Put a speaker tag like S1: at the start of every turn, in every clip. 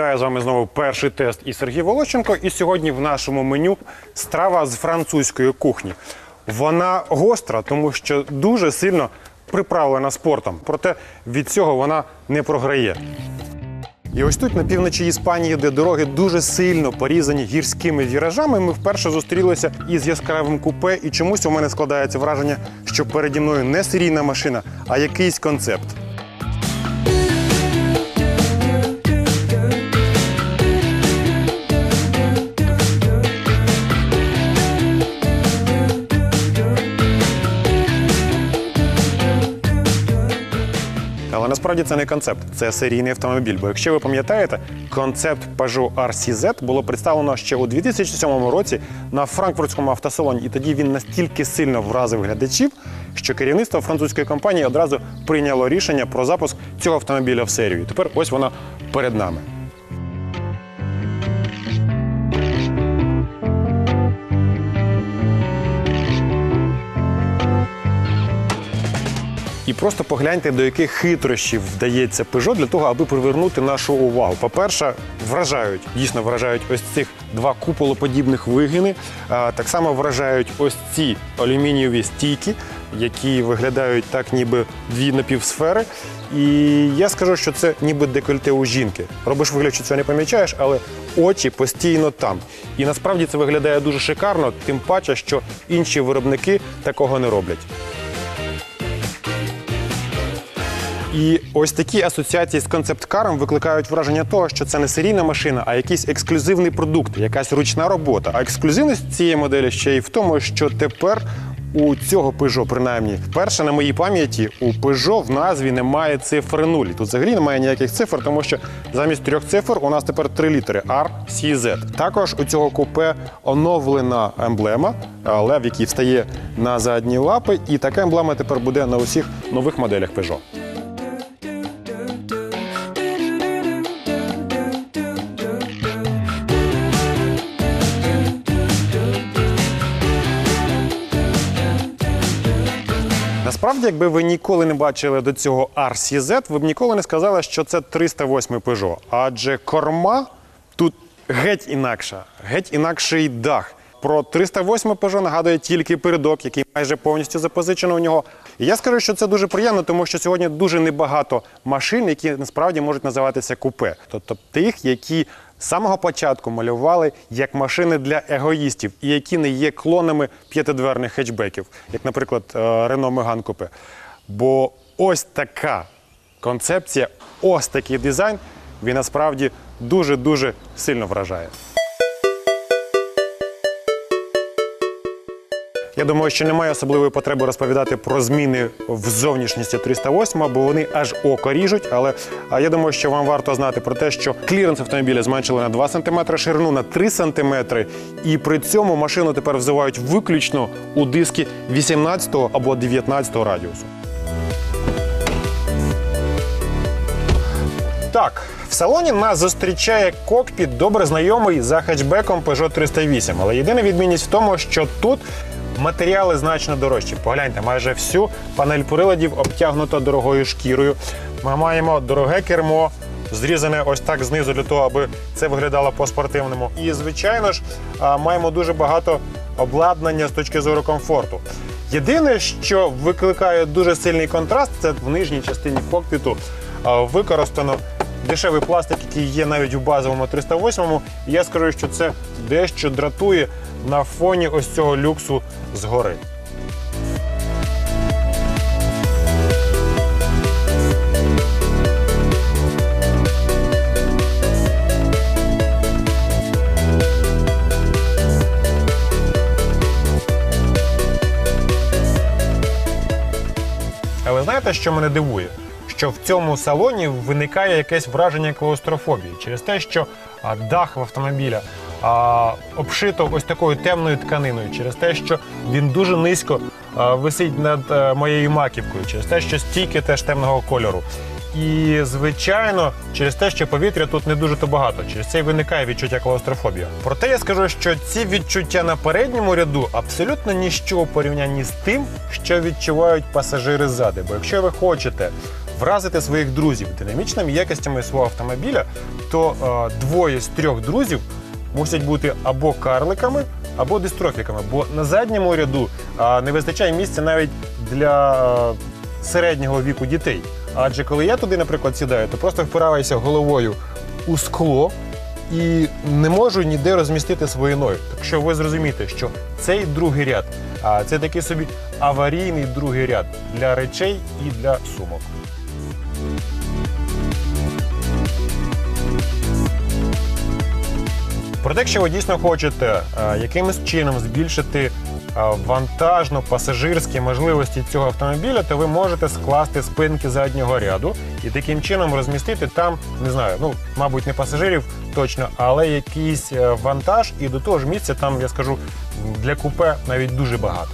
S1: Вітаю з вами знову перший тест і Сергій Волощенко. І сьогодні в нашому меню страва з французької кухні. Вона гостра, тому що дуже сильно приправлена спортом. Проте від цього вона не програє. І ось тут, на півночі Іспанії, де дороги дуже сильно порізані гірськими віражами, ми вперше зустрілися із яскравим купе, і чомусь у мене складається враження, що переді мною не серійна машина, а якийсь концепт. Насправді це не концепт, це серійний автомобіль. Бо якщо ви пам'ятаєте, концепт Peugeot RCZ було представлено ще у 2007 році на франкфуртському автосалоні, і тоді він настільки сильно вразив глядачів, що керівництво французької компанії одразу прийняло рішення про запуск цього автомобіля в серію. І тепер ось вона перед нами. І просто погляньте, до яких хитрощів вдається Peugeot для того, аби привернути нашу увагу. По-перше, вражають, дійсно вражають ось цих два куполоподібних вигини. Так само вражають ось ці алюмінієві стійки, які виглядають так, ніби дві напівсфери. І я скажу, що це ніби декольте у жінки. Робиш вигляд, що цього не помічаєш, але очі постійно там. І насправді це виглядає дуже шикарно, тим паче, що інші виробники такого не роблять. І ось такі асоціації з концепт-каром викликають враження того, що це не серійна машина, а якийсь ексклюзивний продукт, якась ручна робота. А ексклюзивність цієї моделі ще й в тому, що тепер у цього Peugeot, принаймні, вперше на моїй пам'яті у Peugeot в назві немає цифри 0. Тут взагалі немає ніяких цифр, тому що замість трьох цифр у нас тепер три літери R, C, Z. Також у цього купе оновлена емблема, лев, який встає на задні лапи, і така емблема тепер буде на усіх нових моделях Peugeot. Насправді, якби ви ніколи не бачили до цього RCZ, ви б ніколи не сказали, що це 308 Peugeot. Адже корма тут геть інакша, геть інакший дах. Про 308 Peugeot нагадує тільки передок, який майже повністю запозичено у нього. І я скажу, що це дуже приємно, тому що сьогодні дуже небагато машин, які насправді можуть називатися купе, тобто тих, які самого початку малювали як машини для егоїстів і які не є клонами п'ятидверних хетчбеків, як, наприклад, Renault Megane Coupe. Бо ось така концепція, ось такий дизайн, він насправді дуже-дуже сильно вражає. Я думаю, що немає особливої потреби розповідати про зміни в зовнішністі 308, бо вони аж око ріжуть. Але я думаю, що вам варто знати про те, що кліренс автомобіля зменшили на 2 см, ширину на 3 см, і при цьому машину тепер взивають виключно у диски 18 або 19 радіусу. Так, в салоні нас зустрічає кокпіт, добре знайомий за хетчбеком Peugeot 308. Але єдина відмінність в тому, що тут матеріали значно дорожчі. Погляньте, майже всю панель приладів обтягнута дорогою шкірою. Ми маємо дороге кермо. Зрізане ось так знизу для того, аби це виглядало по-спортивному. І, звичайно ж, маємо дуже багато обладнання з точки зору комфорту. Єдине, що викликає дуже сильний контраст, це в нижній частині кокпіту використано дешевий пластик, який є навіть у базовому 308-му. Я скажу, що це дещо дратує на фоні ось цього люксу згори. Але знаєте, що мене дивує? Що в цьому салоні виникає якесь враження клаустрофобії через те, що дах в автомобіля а, обшито ось такою темною тканиною, через те, що він дуже низько а, висить над а, моєю маківкою, через те, що стійки теж темного кольору. І, звичайно, через те, що повітря тут не дуже то багато, через це й виникає відчуття клаустрофобії. Проте я скажу, що ці відчуття на передньому ряду абсолютно ніщо у порівнянні з тим, що відчувають пасажири ззади. Бо якщо ви хочете вразити своїх друзів динамічними якостями свого автомобіля, то е, двоє з трьох друзів мусять бути або карликами, або дистрофіками. Бо на задньому ряду е, не вистачає місця навіть для середнього віку дітей. Адже коли я туди, наприклад, сідаю, то просто впираюся головою у скло і не можу ніде розмістити свої ноги. Так що ви зрозумієте, що цей другий ряд, а це такий собі аварійний другий ряд для речей і для сумок. Проте, якщо ви дійсно хочете е, якимось чином збільшити е, вантажно-пасажирські можливості цього автомобіля, то ви можете скласти спинки заднього ряду і таким чином розмістити там, не знаю, ну мабуть, не пасажирів точно, але якийсь е, вантаж, і до того ж місця там, я скажу, для купе навіть дуже багато.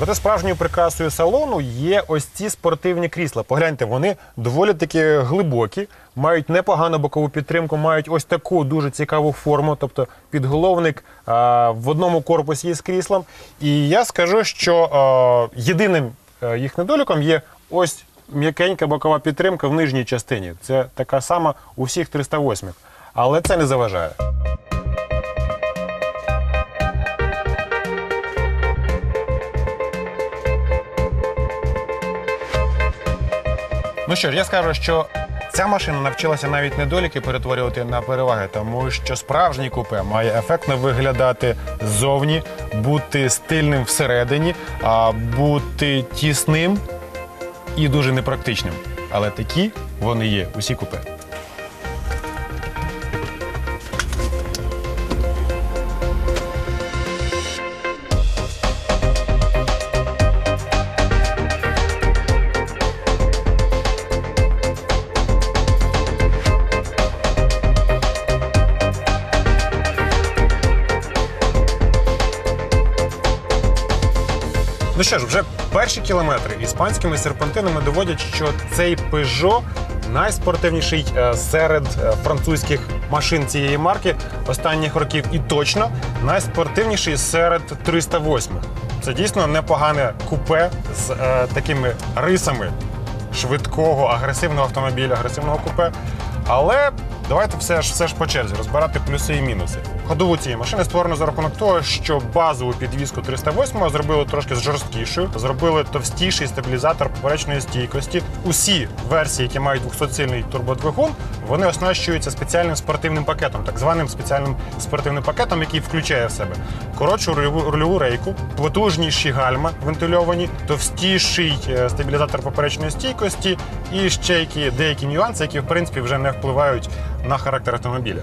S1: Проте справжньою прикрасою салону є ось ці спортивні крісла. Погляньте, вони доволі таки глибокі, мають непогану бокову підтримку, мають ось таку дуже цікаву форму, тобто підголовник а, в одному корпусі із кріслом. І я скажу, що а, єдиним е, їх недоліком є ось м'якенька бокова підтримка в нижній частині. Це така сама у всіх 308 але це не заважає. Ну що ж, я скажу, що ця машина навчилася навіть недоліки перетворювати на переваги, тому що справжній купе має ефектно виглядати ззовні, бути стильним всередині, а бути тісним і дуже непрактичним. Але такі вони є усі купе. Ну що ж, вже перші кілометри іспанськими серпантинами доводять, що цей Peugeot найспортивніший е, серед е, французьких машин цієї марки останніх років, і точно найспортивніший серед 308. Це дійсно непогане купе з е, такими рисами швидкого, агресивного автомобіля, агресивного купе. Але давайте все ж все ж по черзі розбирати плюси і мінуси. Ходову цієї машини створено за рахунок того, що базову підвіску 308 зробили трошки жорсткішою, зробили товстіший стабілізатор поперечної стійкості. Усі версії, які мають 200-сильний турбодвигун, вони оснащуються спеціальним спортивним пакетом, так званим спеціальним спортивним пакетом, який включає в себе коротшу рульову, рейку, потужніші гальма вентильовані, товстіший е, стабілізатор поперечної стійкості і ще які деякі нюанси, які в принципі вже не впливають на характер автомобіля.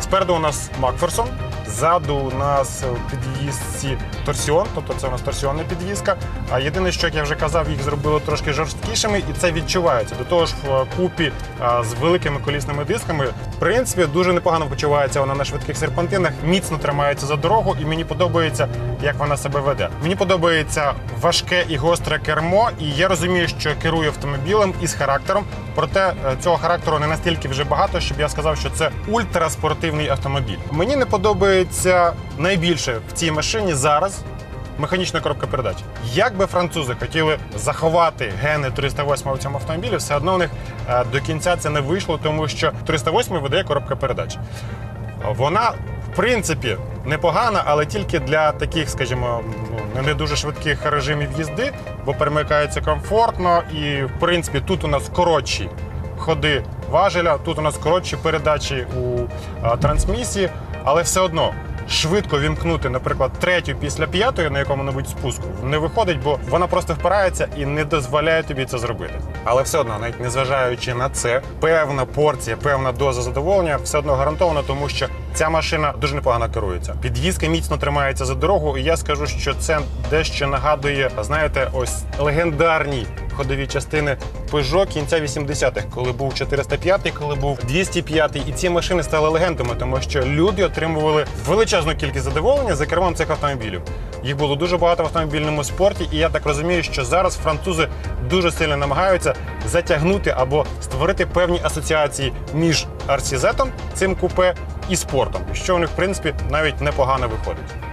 S1: Спереду у нас Макферсон, ззаду у нас в підвісці торсіон, тобто це у нас торсіонна підвіска. А єдине, що як я вже казав, їх зробили трошки жорсткішими, і це відчувається. До того ж, в купі з великими колісними дисками, в принципі, дуже непогано почувається вона на швидких серпантинах, міцно тримається за дорогу, і мені подобається, як вона себе веде. Мені подобається важке і гостре кермо, і я розумію, що керую автомобілем із характером. Проте е, цього характеру не настільки вже багато, щоб я сказав, що це ультраспортивний автомобіль. Мені не подобається найбільше в цій машині зараз. Механічна коробка передач. Як би французи хотіли заховати гени 308 в цьому автомобілі, все одно у них е, до кінця це не вийшло, тому що 308 видає коробка передач. Вона, в принципі, непогана, але тільки для таких, скажімо, не дуже швидких режимів їзди, бо перемикається комфортно і, в принципі, тут у нас коротші ходи важеля, тут у нас коротші передачі у а, трансмісії, але все одно. Швидко вімкнути, наприклад, третю після п'ятої на якому-небудь спуску не виходить, бо вона просто впирається і не дозволяє тобі це зробити. Але все одно, навіть незважаючи на це, певна порція, певна доза задоволення все одно гарантована, тому що ця машина дуже непогано керується. Підвізка міцно тримається за дорогу, і я скажу, що це дещо нагадує, знаєте, ось легендарні ходові частини Peugeot кінця 80-х, коли був 405, коли був 205, і ці машини стали легендами, тому що люди отримували величезну кількість задоволення за кермом цих автомобілів. Їх було дуже багато в автомобільному спорті, і я так розумію, що зараз французи дуже сильно намагаються затягнути або створити певні асоціації між RCZ, цим купе, і спортом, що у них, в принципі, навіть непогано виходить.